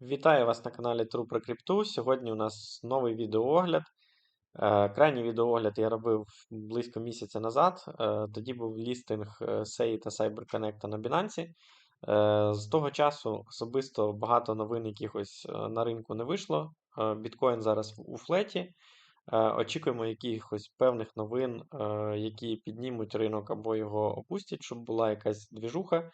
Вітаю вас на каналі True про Крипту. Сьогодні у нас новий відеоогляд. Е, Крайній відеоогляд я робив близько місяця назад. Е, Тоді був лістинг е, SEI та CyberConnect на Binance. Е, З того часу особисто багато новин якихось е, на ринку не вийшло. Е, Біткоін зараз у флеті. Е, Очікуємо якихось певних новин, е, які піднімуть ринок або його опустять, щоб була якась двіжуха е,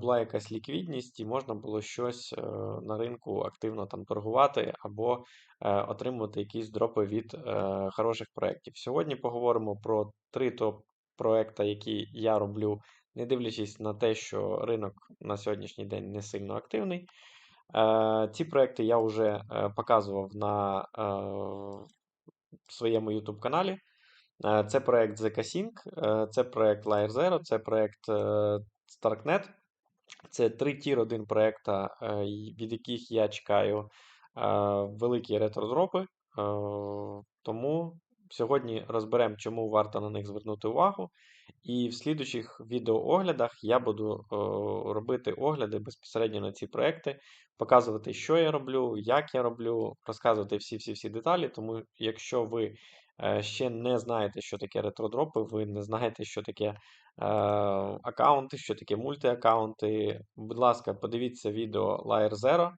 була якась ліквідність, і можна було щось е, на ринку активно там торгувати або е, отримувати якісь дропи від е, хороших проєктів. Сьогодні поговоримо про три топ-проекти, які я роблю, не дивлячись на те, що ринок на сьогоднішній день не сильно активний. Е, Ці проекти я вже е, показував на е, своєму YouTube каналі. Е, Це проект ZK-Sync, е, це проект Layer Zero, це проект е, Starknet. Це три тір 1 проекта, е, від яких я чекаю е, великі ретродропи. Е, Тому сьогодні розберемо, чому варто на них звернути увагу. І в слідучих відеооглядах я буду робити огляди безпосередньо на ці проекти, показувати, що я роблю, як я роблю, розказувати всі-всі-всі деталі. Тому, якщо ви ще не знаєте, що таке ретродропи, ви не знаєте, що таке е, аккаунти, що таке мультиаккаунти. Будь ласка, подивіться відео Layer Zero.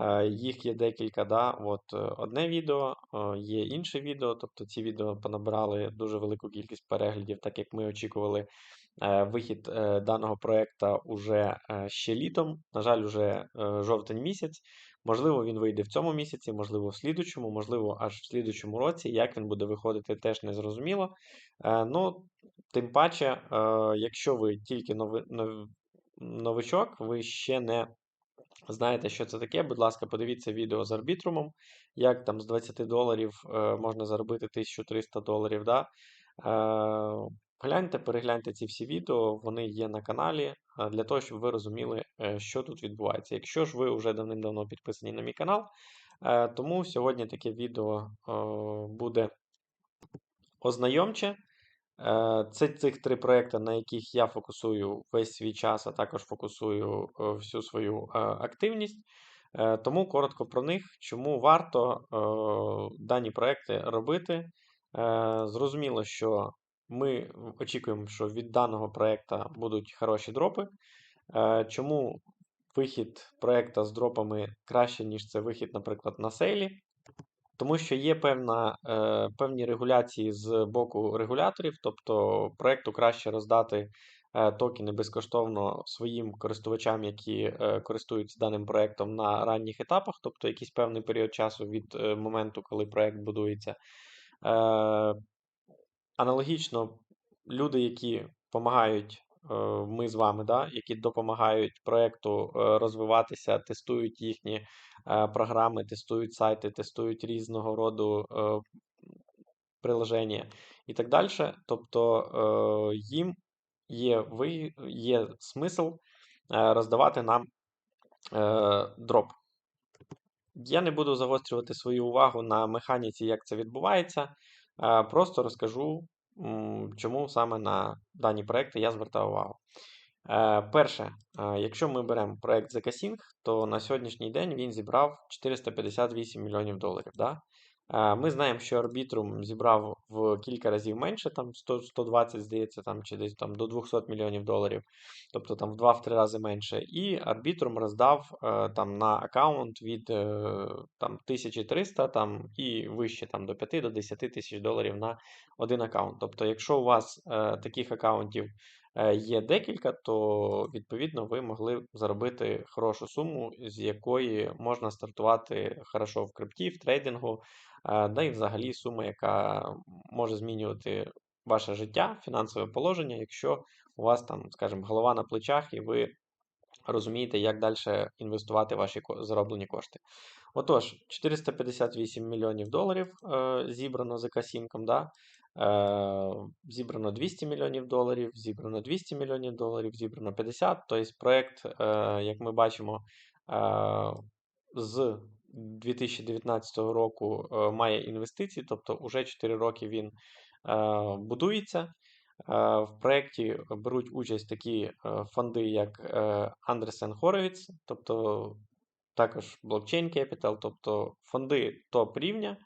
Е, Їх є декілька. Да? От, е, одне відео, е, є інше відео, тобто ці відео понабрали дуже велику кількість переглядів, так як ми очікували е, вихід е, даного проєкта уже е, ще літом. На жаль, уже е, жовтень місяць. Можливо, він вийде в цьому місяці, можливо, в слідучому, можливо, аж в слідучому році. Як він буде виходити, теж не зрозуміло. Е, Ну, тим паче, е, якщо ви тільки нови, нов, новичок, ви ще не знаєте, що це таке. Будь ласка, подивіться відео з арбітрумом, як там з 20 доларів е, можна заробити 1300 доларів. Да? Е, гляньте, перегляньте ці всі відео, вони є на каналі, для того, щоб ви розуміли, е, що тут відбувається. Якщо ж ви вже давним-давно підписані на мій канал, е, тому сьогодні таке відео е, буде ознайомче. Це цих три проекти, на яких я фокусую весь свій час, а також фокусую всю свою активність. Тому коротко про них, чому варто дані проекти робити. Зрозуміло, що ми очікуємо, що від даного проекту будуть хороші дропи. Е, Чому вихід проекта з дропами краще, ніж це вихід, наприклад, на сейлі? Тому що є певна, е, певні регуляції з боку регуляторів, тобто проекту краще роздати е, токени безкоштовно своїм користувачам, які користуються даним проектом на ранніх етапах, тобто якийсь певний період часу від моменту, коли проект будується. Аналогічно, люди, які допомагають, е, ми з вами, да, які допомагають проекту е, розвиватися, тестують їхні е, програми, тестують сайти, тестують різного роду приложення і так далі. Тобто їм є, ви, є смисл роздавати нам дроп. Я не буду загострювати свою увагу на механіці, як це відбувається. Просто розкажу, чому саме на дані проекти я звертав увагу. Е, Перше, якщо ми беремо проект ZK-Sync, то на сьогоднішній день він зібрав 458 мільйонів доларів. Да? Ми знаємо, що Arbitrum зібрав в кілька разів менше, там 100, 120, здається, там, чи десь там до 200 мільйонів доларів, тобто там в 2-3 рази менше. І Arbitrum роздав е, там на аккаунт від е, там, 1300 там, і вище там, до 5 до 10 тисяч доларів на один аккаунт. Тобто, якщо у вас е, таких аккаунтів є декілька, то відповідно ви могли заробити хорошу суму, з якої можна стартувати хорошо в крипті, в трейдингу, е, да і взагалі сума, яка може змінювати ваше життя, фінансове положення, якщо у вас там, скажімо, голова на плечах, і ви розумієте, як далі інвестувати ваші зароблені кошти. Отож, 458 мільйонів доларів е, зібрано за касінком, да? Е, зібрано 200 мільйонів доларів, зібрано 200 мільйонів доларів, зібрано 50. Тобто проєкт, е, як ми бачимо, е, з 2019 року має інвестиції, тобто вже 4 роки він будується. В проєкті беруть участь такі фонди, як Andresen Horowitz, тобто також Blockchain Capital, тобто фонди топ рівня.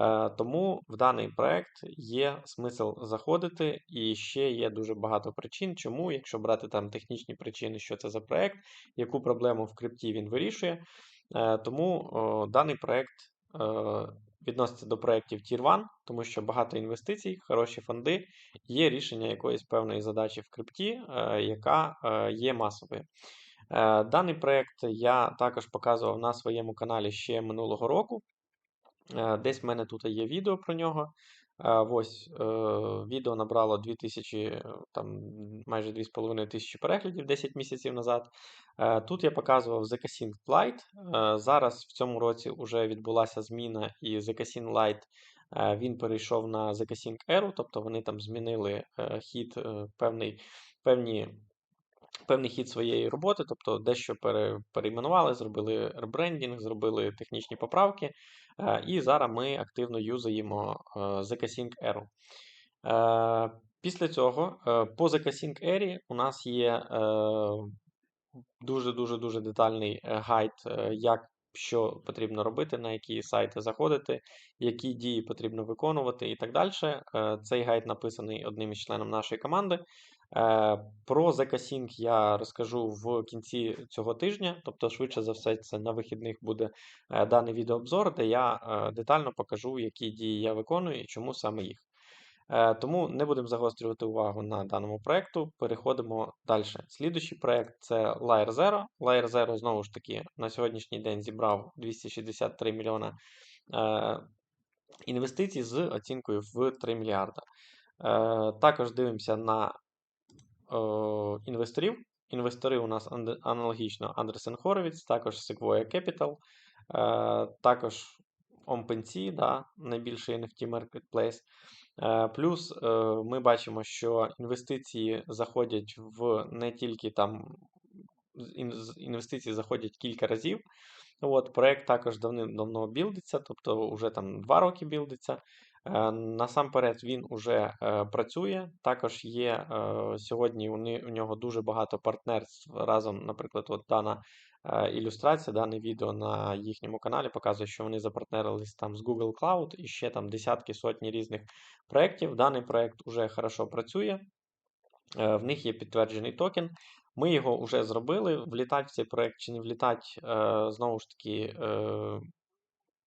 Е, Тому в даний проект є смисл заходити, і ще є дуже багато причин, чому, якщо брати там технічні причини, що це за проект, яку проблему в крипті він вирішує. Е, Тому даний проект е, відноситься до проєктів Tier 1, тому що багато інвестицій, хороші фонди, є рішення якоїсь певної задачі в крипті, яка є масовою. Даний проект я також показував на своєму каналі ще минулого року. Е, Десь в мене тут є відео про нього. Е, Ось е, відео набрало 2000, е, там майже 2,5 тисячі переглядів 10 місяців назад. Тут я показував ZK-Sync Lite. Зараз в цьому році вже відбулася зміна, і ZK-Sync Lite він перейшов на ZK-Sync Aero, тобто вони там змінили хід певний, певні певний хід своєї роботи, тобто дещо пере, перейменували, зробили ребрендінг, зробили технічні поправки. Е, і зараз ми активно юзаємо е, ZK-Sync Aero. Е, Після цього е, по ZK-Sync Aero у нас є е, дуже-дуже дуже детальний е, гайд, е, як що потрібно робити, на які сайти заходити, які дії потрібно виконувати і так далі. Цей гайд написаний одним із членом нашої команди. Е, Про ZK-Sync я розкажу в кінці цього тижня, тобто, швидше за все, це на вихідних буде е, даний відеообзор, де я е, детально покажу, які дії я виконую і чому саме їх. Тому не будемо загострювати увагу на даному проєкту. Переходимо далі. Слідуючий проєкт це Layer Zero. Layer Zero, знову ж таки, на сьогоднішній день зібрав 263 мільйона інвестицій з оцінкою в 3 мільярда. Також дивимося на інвесторів. Інвестори у нас аналогічно Andreessen Horowitz, також Sequoia Capital, е, також OpenSea, да, найбільший NFT marketplace. Е, Плюс е, ми бачимо, що інвестиції заходять в не тільки там інвестиції заходять кілька разів. От, проект також давним-давно білдиться, тобто вже там два роки білдиться. Е, Насамперед він уже е, працює. Також є е, сьогодні у, нього дуже багато партнерств разом, наприклад, от дана ілюстрація, дане відео на їхньому каналі показує, що вони запартнерились там з Google Cloud і ще там десятки сотні різних проєктів. Даний проєкт уже хорошо працює. В них є підтверджений токен. Ми його вже зробили. Влітати в цей проект чи не влітати, е, знову ж таки,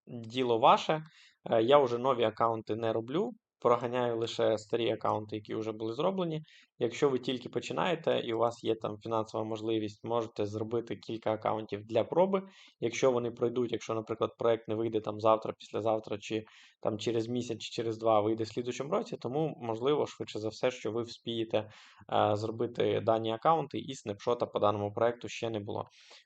діло ваше. Е, Я вже нові аккаунти не роблю. Проганяю лише старі аккаунти, які вже були зроблені. Якщо ви тільки починаєте і у вас є там фінансова можливість, можете зробити кілька аккаунтів для проби. Якщо вони пройдуть, якщо, наприклад, проект не вийде там завтра, післязавтра, чи там через місяць, чи через два вийде в слідучому році, тому можливо, швидше за все, що ви вспієте е, зробити дані аккаунти, і снапшота по даному проекту ще не було.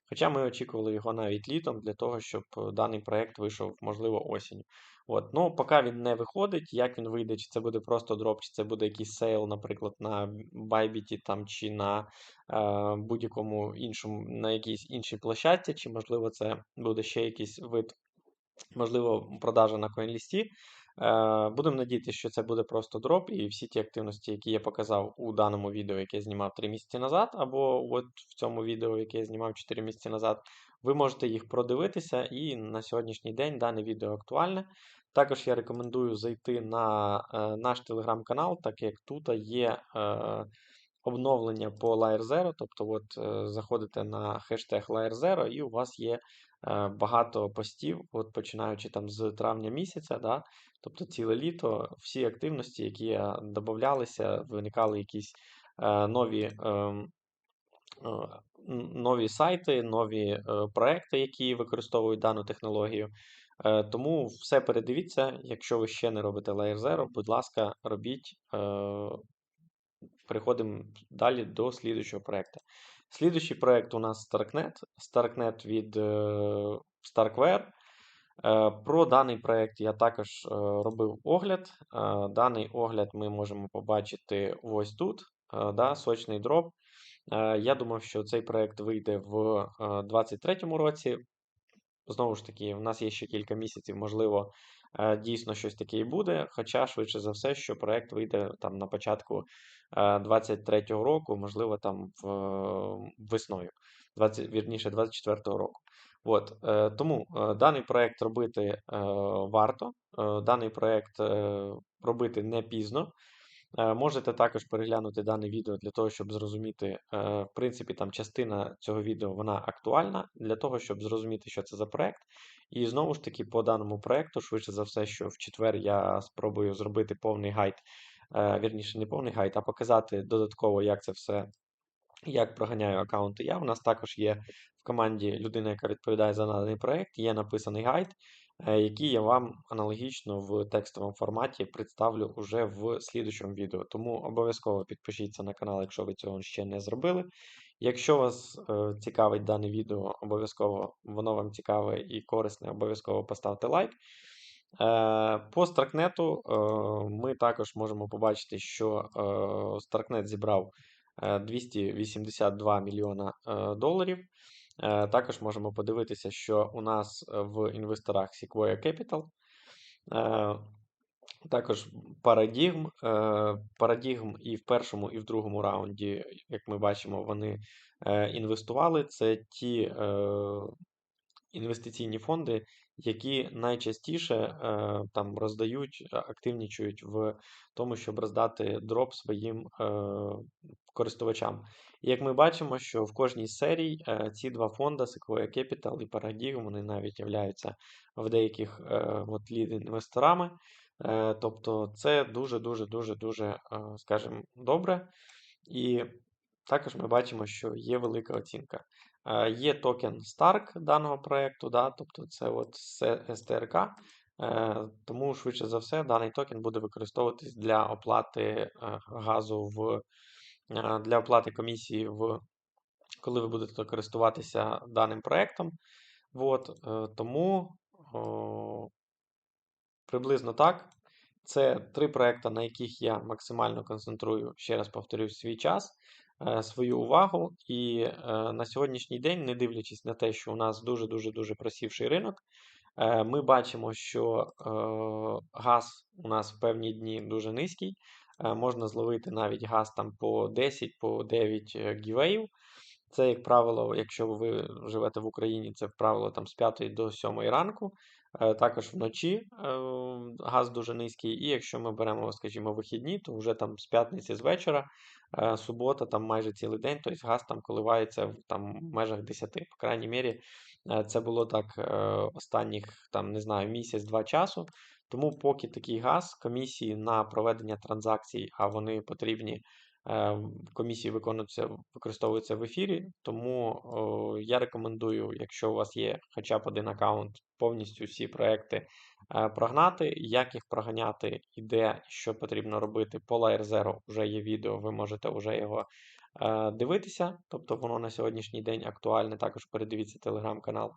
Хоча ми очікували його навіть літом для того, щоб даний проект вийшов, можливо, осінню. От. Ну, поки він не виходить, як він вийде, чи це буде просто дроп, чи це буде якийсь сейл, наприклад, на Bybit там, чи на е, будь-якому іншому, на якійсь іншій площадці, чи, можливо, це буде ще якийсь вид, можливо, продажа на CoinList. Е, Будемо надіятися, що це буде просто дроп, і всі ті активності, які я показав у даному відео, яке я знімав 3 місяці назад, або от в цьому відео, яке я знімав 4 місяці назад, ви можете їх продивитися, і на сьогоднішній день дане відео актуальне. Також я рекомендую зайти на е, наш телеграм-канал, так як тут є е, обновлення по Layer Zero, тобто от, заходите на хештег Layer Zero, і у вас є багато постів, от починаючи там з травня місяця, да, тобто ціле літо, всі активності, які е, додавалися, виникали якісь е, нові. ем, е, Нові сайти, нові е, проекти, які використовують дану технологію. Е, Тому все передивіться. Якщо ви ще не робите Layer Zero, будь ласка, робіть. Е, Переходимо далі до слідуючого проекту. Слідуючий проект у нас Starknet. Starknet від е, Starkware. Е, Про даний проект я також е, робив огляд. Даний огляд ми можемо побачити ось тут. Да, сочний дроп. Я думав, що цей проект вийде в 2023 році. Знову ж таки, в нас є ще кілька місяців, можливо, дійсно щось таке і буде. Хоча, швидше за все, що проект вийде там на початку 23-го року, можливо, там в, весною, 20, вірніше, 24-го року. От, е, тому е, даний проект робити е, варто, е, даний проект е, робити не пізно. Е, Можете також переглянути дане відео для того, щоб зрозуміти, е, в принципі, там частина цього відео вона актуальна для того, щоб зрозуміти, що це за проект. І знову ж таки, по даному проекту, швидше за все, що в четвер я спробую зробити повний гайд, е, вірніше, не повний гайд, а показати додатково, як це все, як проганяю аккаунти я. У нас також є в команді людина, яка відповідає за даний проект, є написаний гайд, е, який я вам аналогічно в текстовому форматі представлю уже в слідучому відео. Тому обов'язково підпишіться на канал, якщо ви цього ще не зробили. Якщо вас е, цікавить дане відео, обов'язково воно вам цікаве і корисне, обов'язково поставте лайк. Е, По Старкнету ми також можемо побачити, що Starknet зібрав 282 мільйона е, доларів. Е, Також можемо подивитися, що у нас е, в інвесторах Sequoia Capital. Е, Також парадігм. Парадігм і в першому, і в другому раунді, як ми бачимо, вони е, інвестували. Це ті е, інвестиційні фонди, які найчастіше е, там роздають, активнічують в тому, щоб роздати дроп своїм е, користувачам. І як ми бачимо, що в кожній з серій е, ці два фонди, Sequoia Capital і Paradigm, вони навіть являються в деяких е, лід-інвесторами. Е, тобто це дуже-дуже дуже дуже, е, скажімо, добре. І також ми бачимо, що є велика оцінка. Е, Є токен Stark даного проєкту, да, тобто це от СТРК. Е, Тому, швидше за все, даний токен буде використовуватись для оплати е, газу в для оплати комісії, в коли ви будете користуватися даним проєктом. От, тому о, приблизно так. Це три проекти, на яких я максимально концентрую, ще раз повторюю, свій час, свою увагу. І е, на сьогоднішній день, не дивлячись на те, що у нас дуже-дуже дуже просівший ринок, е, ми бачимо, що е, газ у нас в певні дні дуже низький. Е, Можна зловити навіть газ там по 10, по 9 е, гівеїв. Це, як правило, якщо ви живете в Україні, це, правило, там з 5 до 7 ранку. Е, Також вночі е, газ дуже низький. І якщо ми беремо, скажімо, вихідні, то вже там з п'ятниці з вечора, е, субота, там майже цілий день, тобто газ там коливається в там, межах 10. По крайній мірі, е, це було так останніх там, не знаю, місяць-два часу. Тому поки такий газ, комісії на проведення транзакцій, а вони потрібні комісії виконуються, використовуються в ефірі. Тому о, я рекомендую, якщо у вас є хоча б один аккаунт, повністю всі проекти е, прогнати. Як їх проганяти і де, що потрібно робити по Layer Zero, вже є відео, ви можете вже його е, дивитися. Тобто воно на сьогоднішній день актуальне. Також передивіться телеграм-канал.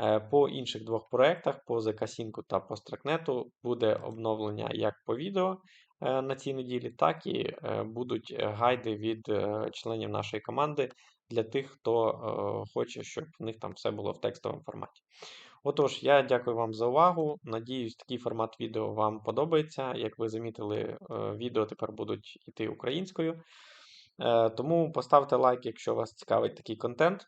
Е, По інших двох проектах, по ZK-Sync та по Starknet, буде обновлення як по відео е, на цій неділі, так і е, будуть е, гайди від е, членів нашої команди для тих, хто е, хоче, щоб в них там все було в текстовому форматі. Отож, я дякую вам за увагу. Надіюсь, такий формат відео вам подобається. Як ви замітили, е, відео тепер будуть йти українською. Е, Тому поставте лайк, якщо вас цікавить такий контент.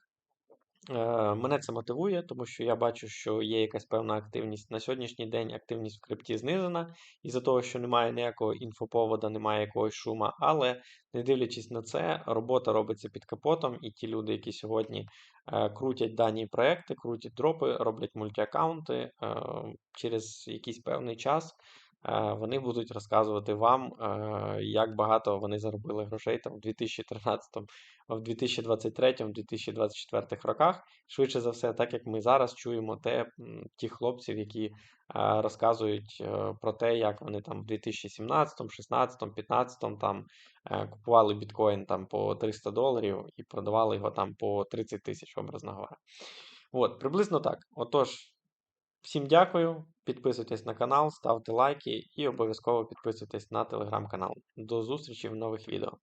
Е, Мене це мотивує, тому що я бачу, що є якась певна активність. На сьогоднішній день активність в крипті знижена, із-за того, що немає ніякого інфоповода, немає якогось шума. Але не дивлячись на це, робота робиться під капотом, і ті люди, які сьогодні е, крутять дані проекти, крутять дропи, роблять мультиаккаунти, е, через якийсь певний час. Е, Вони будуть розказувати вам, е, як багато вони заробили грошей там в 2013 в 2023-2024 роках. Швидше за все, так як ми зараз чуємо те, ті хлопців, які е, розказують про те, як вони там в 2017, 16, 15 там купували біткоін там по 300 доларів і продавали його там по 30 тисяч, образно говоря. От, приблизно так. Отож, всім дякую. Підписуйтесь на канал, ставте лайки і обов'язково підписуйтесь на телеграм-канал. До зустрічі в нових відео.